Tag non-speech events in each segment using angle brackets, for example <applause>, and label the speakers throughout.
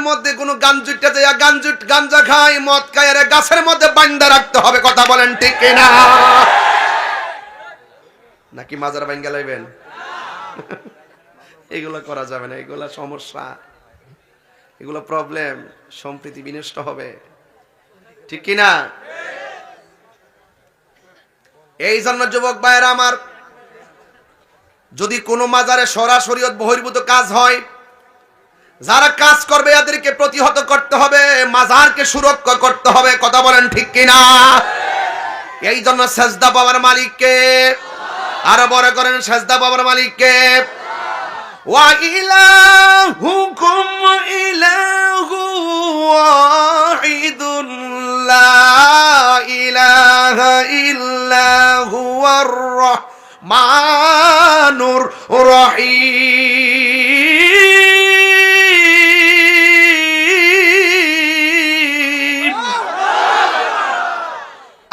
Speaker 1: মধ্যে কোনো গাঞ্জুটটা দেয়া গাঞ্জুট গাঞ্জা খায়, মদ খায় আরে গাছের মধ্যে বান্দা রাখতে হবে, কথা বলেন ঠিক কিনা? নাকি মাজার বাইঙ্গা লাইবেন? <laughs> এগুলো করা যাবে না, এগুলো সমস্যা। এগুলো প্রবলেম সম্প্রীতি বিনষ্ট হবে। ঠিক কিনা? এই জন্য যুবক ভাইয়েরা আমার, যদি কোনো মাজারে সরাসরি বহির্ভূত কাজ হয় যারা কাজ করবে, এদেরকে প্রতিহত করতে হবে, মাজারকে সুরক্ষা করতে হবে, কথা বলেন ঠিক কিনা? এই জন্য সেজদা বাবার মালিককে, আরও বড় করেন, সেজদা বাবার মালিককে ইলাহা ইল্লা হুয়ার রহমানুর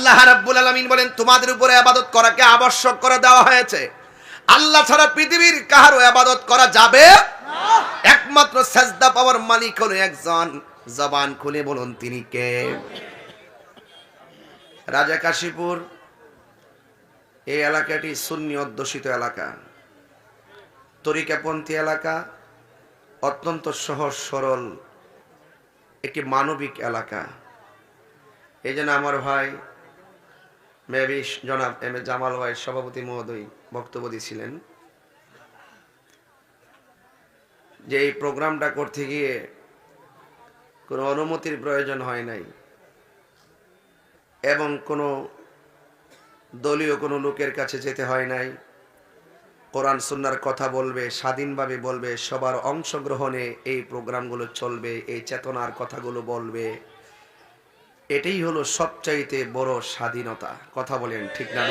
Speaker 1: আল্লাহ রাব্বুল আলামিন বলেন, তোমাদের উপরে আবাদত করাকে আবশ্যক করে দেওয়া হয়েছে। আল্লাহ ছাড়া পৃথিবীর কাহারও আবাদত করা যাবে? একমাত্র সেজদা পাওয়ার মালিক হলো একজন। জবান খুলে বলুন, তিনি কে? রাজা কাশীপুর, এই এলাকাটি সুন্নি অধ্যুষিত এলাকা। তরিকাপন্থী এলাকা, অত্যন্ত সহজ, সরল, একটি মানবিক এলাকা। এই আমার ভাই মেবি জনাব এম এ জামাল ভাই সভাপতি মহোদয় বক্তব্য দিয়েছিলেন যে এই প্রোগ্রামটা করতে গিয়ে কোনো অনুমতির প্রয়োজন হয় নাই এবং কোনো দলীয় কোনো লোকের কাছে যেতে হয় নাই। কোরআন সুন্নার কথা বলবে, স্বাধীনভাবে বলবে, সবার অংশগ্রহণে এই প্রোগ্রামগুলো চলবে, এই চেতনার কথাগুলো বলবে। এটাই হলো সবচাইতে বড় স্বাধীনতা। কথা বলেন ঠিক না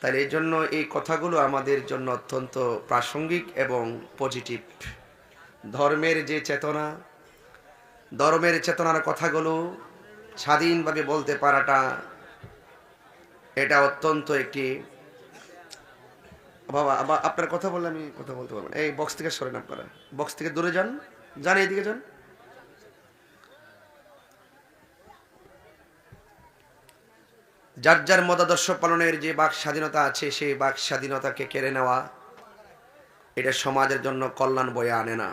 Speaker 1: তাই এই জন্য এই কথাগুলো আমাদের জন্য অত্যন্ত প্রাসঙ্গিক এবং পজিটিভ ধর্মের যে চেতনা, ধর্মের চেতনার কথাগুলো স্বাধীনভাবে বলতে পারাটা, এটা অত্যন্ত একটি বাবা, আবার আপনার কথা বললে আমি কথা বলতে পারব না। এই বক্স থেকে সরেন আপনারা। বক্স থেকে দূরে যান যান এইদিকে যান। যার যার মতাদর্শ পালনের যে বাক স্বাধীনতা আছে, সেই বাক স্বাধীনতাকে কেড়ে নেওয়া, এটা সমাজের জন্য কল্যাণ বয়ে আনে না।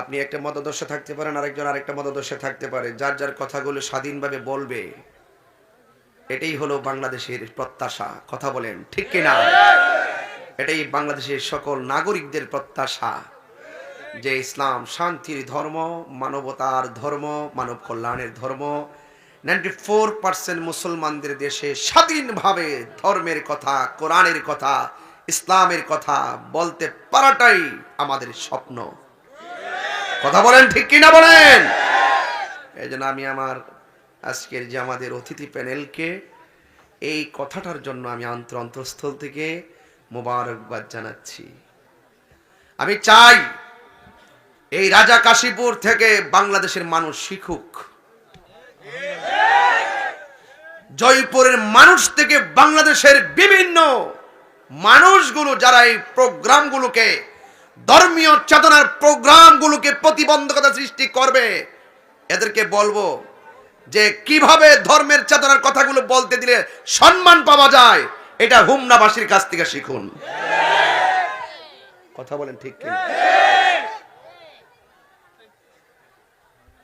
Speaker 1: আপনি একটা মতাদর্শ থাকতে পারেন, আরেকজন আরেকটা মতাদর্শে থাকতে পারে। যার যার কথাগুলো স্বাধীনভাবে বলবে, এটাই হলো বাংলাদেশের প্রত্যাশা। কথা বলেন, ঠিক কিনা এটাই বাংলাদেশের সকল নাগরিকদের প্রত্যাশা যে ইসলাম শান্তির ধর্ম, মানবতার ধর্ম, মানব কল্যাণের ধর্ম নাইনটি ফোর পার্সেন্ট মুসলমানদের দেশে স্বাধীনভাবে ধর্মের কথা, কোরআনের কথা, ইসলামের কথা বলতে পারাটাই আমাদের স্বপ্ন। কথা বলেন ঠিক কিনা বলেন? এই জন্য আমি আমার আজকের যে আমাদের অতিথি প্যানেলকে এই কথাটার জন্য আমি অন্তর অন্তঃস্থল থেকে মোবারকবাদ জানাচ্ছি। আমি চাই এই রাজা কাশীপুর থেকে বাংলাদেশের মানুষ শিখুক। জয়পুরের মানুষ থেকে বাংলাদেশের বিভিন্ন মানুষগুলো যারা এই প্রোগ্রামগুলোকে, ধর্মীয় চেতনার প্রোগ্রামগুলোকে প্রতিবন্ধকতা সৃষ্টি করবে, এদেরকে বলব যে কীভাবে ধর্মের চেতনার কথাগুলো বলতে দিলে সম্মান পাওয়া যায়, এটা হুমনাবাসীর কাছ থেকে শিখুন। কথা বলেন ঠিক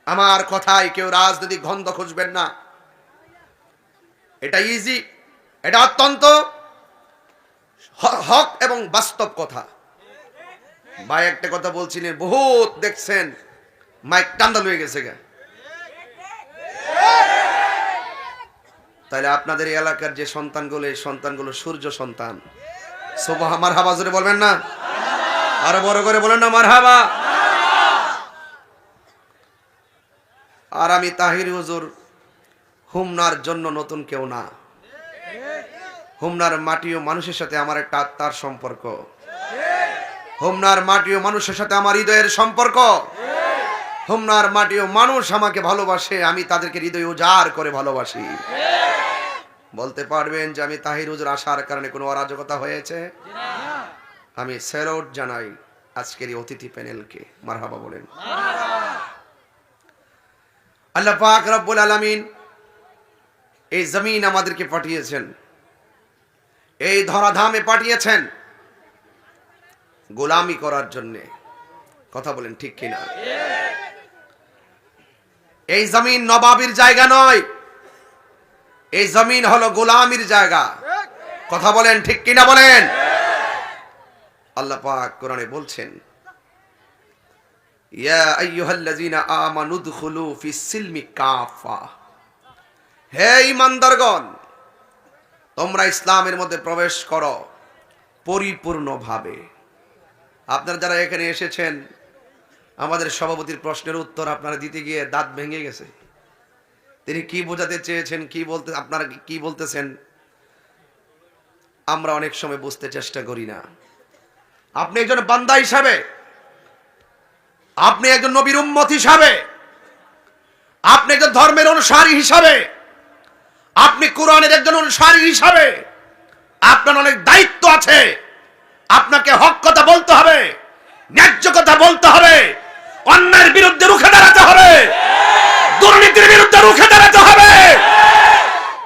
Speaker 1: আমার কথায় কেউ রাজনৈতিক গন্ধ খুঁজবেন না। এটা ইজি এটা অত্যন্ত হক এবং বাস্তব কথা। ভাই, একটা কথা বলছি বলছিলেন বহুত দেখছেন, মাইক টান্দাল হয়ে গেছে গা। তাহলে আপনাদের এলাকার যে সন্তানগুলো, এই সন্তানগুলো সূর্য সন্তান। সোবাহ আমার হাবাজরে বলবেন না? আরও বড় করে বলেন না, মারহাবা। আর আমি তাহির হুজুর হুমনার জন্য নতুন কেউ না। হুমনার মাটি ও মানুষের সাথে আমার একটা আত্মার সম্পর্ক। হুমনার মাটি ও মানুষের সাথে আমার হৃদয়ের সম্পর্ক। হুমনার মাটি ও মানুষ আমাকে ভালোবাসে, আমি তাদেরকে হৃদয় উজাড় করে ভালোবাসি। বলতে পারবেন যে আমি তাহির হুজুর আসার কারণে কোনো অরাজকতা হয়েছে? আমি স্যালুট জানাই আজকের এই অতিথি প্যানেলকে। মারহাবা বলেন। আল্লাহ পাক রব্বুল আলামিন এই জমিন আমাদেরকে পাঠিয়েছেন। এই ধরাধামে পাঠিয়েছেন। গোলামি করার জন্যে। কথা বলেন ঠিক কিনা? এই জমিন নবাবির জায়গা নয়। এই জমিন হলো গোলামির জায়গা। কথা বলেন ঠিক কিনা বলেন? আল্লাহ পাক কোরআনে বলছেন, ইয়া আইয়ুহাল্লাযীনা আমানু দুখুলু ফিস সিলমি কাফা। হে ঈমানদারগণ তোমরা ইসলামের মধ্যে প্রবেশ করো পরিপূর্ণভাবে। আপনারা যারা এখানে এসেছেন, আমাদের সভাপতির প্রশ্নের উত্তর আপনারা দিতে গিয়ে দাঁত ভেঙে গেছে। তিনি কি বোঝাতে চেয়েছেন, কি বলতে, আপনারা কি বলতেছেন, আমরা অনেক সময় বুঝতে চেষ্টা করি না। আপনি একজন বান্দা হিসাবে, আপনি একজন নবীর উম্মত হিসাবে, আপনি একজন ধর্মের অনুসারী হিসাবে আপনি কোরআনের একজন অনুসারী হিসাবে আপনার অনেক দায়িত্ব আছে। আপনাকে হক কথা বলতে হবে, ন্যায্য কথা বলতে হবে অন্যের বিরুদ্ধে রুখে দাঁড়াতে হবে, দুর্নীতির বিরুদ্ধে রুখে দাঁড়াতে হবে।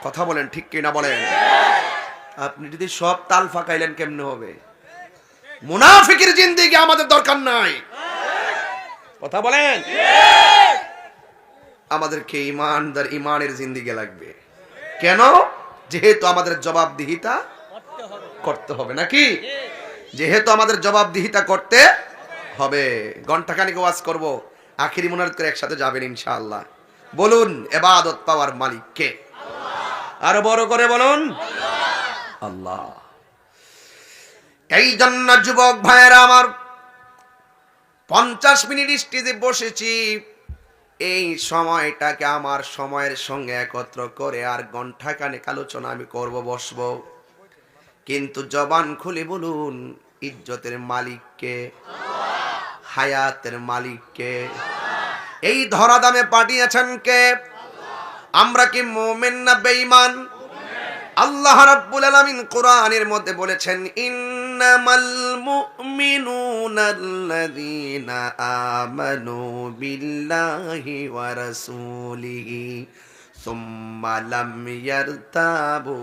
Speaker 1: কথা বলেন ঠিক কিনা বলেন? আপনি যদি সব তাল ফাঁকাইলেন কেমনে হবে? মুনাফিকের জিন্দিগি আমাদের দরকার নাই। কথা বলেন? আমাদেরকে ইমানদার ইমানের জিন্দিগি লাগবে। কেন? যেহেতু আমাদের জবাবদিহিতা করতে হবে, নাকি? যেহেতু আমাদের জবাবদিহিতা করতে হবে। ঘন্টাখানিক ওয়াজ করব, আখিরি মনার করে একসাথে যাবেন ইনশাআল্লাহ। বলুন, এবাদত পাওয়ার মালিক কে? আরও বড় করে বলুন। আল্লাহ। এই জন্য যুবক ভাইয়েরা আমার পঞ্চাশ মিনিট স্টেজে বসেছি। এই সময়টাকে আমার সময়ের সঙ্গে একত্র করে আর ঘণ্টা ঘন্টাখানেক আলোচনা আমি করব, বসব। কিন্তু জবান খুলে বলুন, ইজ্জতের মালিককে, হায়াতের মালিককে, এই ধরাদামে পাঠিয়েছেন কে? আমরা কি মোমেন না বেঈমান? আল্লাহ রাব্বুল আলামিন কোরআনের মধ্যে বলেছেন ইন্নামাল মুমিনুনাল্লাযীনা আমানু বিল্লাহি ওয়া রাসূলিহি সুম্মা লাম ইয়ারতাবু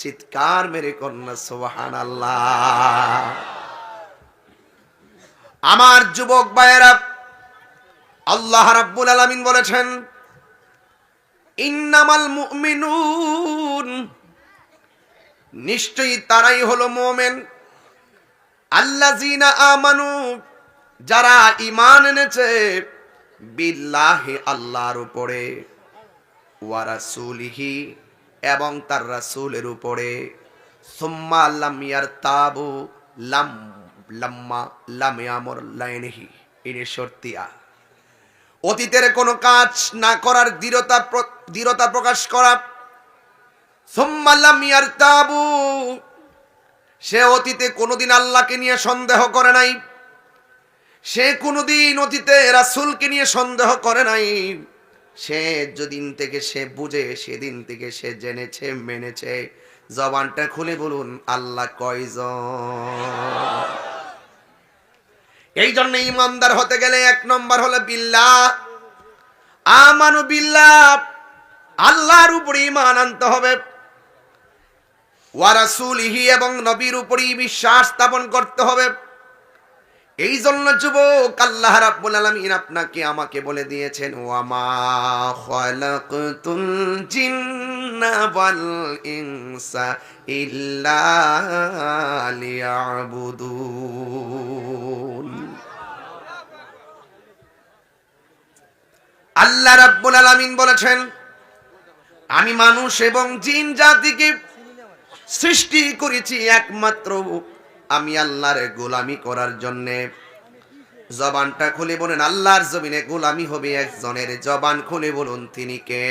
Speaker 1: চিৎকার মেরে কন্যা, সুবহানাল্লাহ। আমার যুবক ভাইয়েরা, আল্লাহ রাব্বুল আলামিন বলেছেন, ইন্নামাল মুমিনুন, নিশ্চয়ই তারাই হলো মোমেন। আল্লাজিনা আমানু, যারা ইমান এনেছে, বিল্লাহি আল্লাহর উপরে, ওয়া রাসূলিহি এবং তার রাসূলের উপরে। সুম্মা লাম ইয়ারতাবু, লাম, লাম্মা, লাম ইয়ামর লাইনহি, ইনি শর্তিয়া অতীতের কোনো কাজ না করার দৃঢ়তা দৃঢ়তা প্রকাশ করা। সুম্মাল্লাম ইয়ারতাবু সে অতীতে কোনোদিন আল্লাহকে নিয়ে সন্দেহ করে নাই। সে কোনোদিন অতীতে রাসূলকে নিয়ে সন্দেহ করে নাই। সে যেদিন থেকে সে বুঝে, সেদিন থেকে সে জেনেছে, মেনেছে। জবানটা খুলে বলুন, আল্লাহ কয়জন? এই জন্য ইমানদার হতে গেলে এক নম্বর হলো বিল্লাহ। আমানু বিল্লাহ। আল্লাহর উপরে ইমান আনতে হবে। ওয়ারাসুলিহি এবং নবীর উপরই বিশ্বাস স্থাপন করতে হবে। এই জন্য যুবক, আল্লাহ রাব্বুল আলামিন আপনাকে আমাকে বলে দিয়েছেন ওয়ামা খালাকতুল জিন্না ওয়াল ইনসা ইল্লা লিয়াবুদুন। আল্লাহ রাব্বুল আলামিন বলেছেন, আমি মানুষ এবং জিন জাতিকে সৃষ্টি করেছি একমাত্র আমি আল্লাহর গোলামি করার জন্যে। জবানটা খুলে বলেন, আল্লাহর জমিনে গোলামি হবে একজনের। জবান খুলে বলুন, তিনি কে?